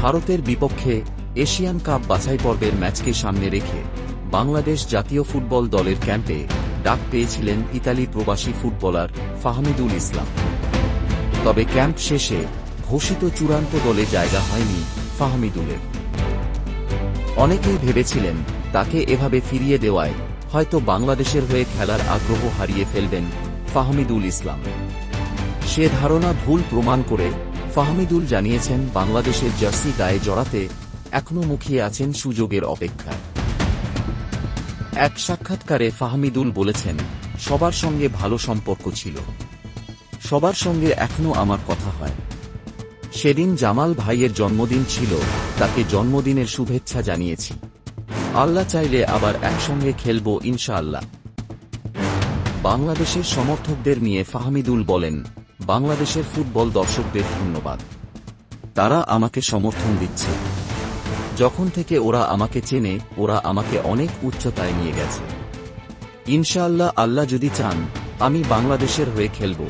ভারতের বিপক্ষে Asian cup বাছাই পর্বের ম্যাচকে সামনে রেখে বাংলাদেশ জাতীয় ফুটবল দলের ক্যাম্পে ডাক পেয়েছিলেন ইতালি প্রবাসী ফুটবলার ফাহমিদুল ইসলাম। তবে ক্যাম্প শেষে ঘোষিত চূড়ান্ত দলে জায়গা হয়নি ফাহমিদুলের। অনেকেই ভেবেছিলেন তাকে এভাবে ফিরিয়ে দেওয়ায় হয়তো বাংলাদেশের হয়ে খেলার আগ্রহ হারিয়ে ফেলবেন ফাহমিদুল ইসলাম। সে ধারণা ভুল প্রমাণ করে ফাহমিদুল জানিয়েছেন, বাংলাদেশের জার্সি গায়ে জড়াতে এখনও মুখিয়ে আছেন সুযোগের অপেক্ষায় এক সাক্ষাৎকারে ফাহমিদুল বলেছেন, সবার সঙ্গে ভালো সম্পর্ক ছিল। সবার সঙ্গে এখনও আমার কথা হয়। সেদিন জামাল ভাইয়ের জন্মদিন ছিল, তাকে জন্মদিনের শুভেচ্ছা জানিয়েছি। আল্লাহ চাইলে আবার একসঙ্গে খেলব, ইনশাআল্লাহ। বাংলাদেশের সমর্থকদের নিয়ে ফাহমিদুল বলেন বাংলাদেশের ফুটবল দর্শকদের ধন্যবাদ। তারা আমাকে সমর্থন দিচ্ছে। যখন থেকে ওরা আমাকে চেনে, ওরা আমাকে অনেক উচ্চতায় নিয়ে গেছে। ইনশাআল্লাহ আল্লাহ যদি চান, আমি বাংলাদেশের হয়ে খেলব।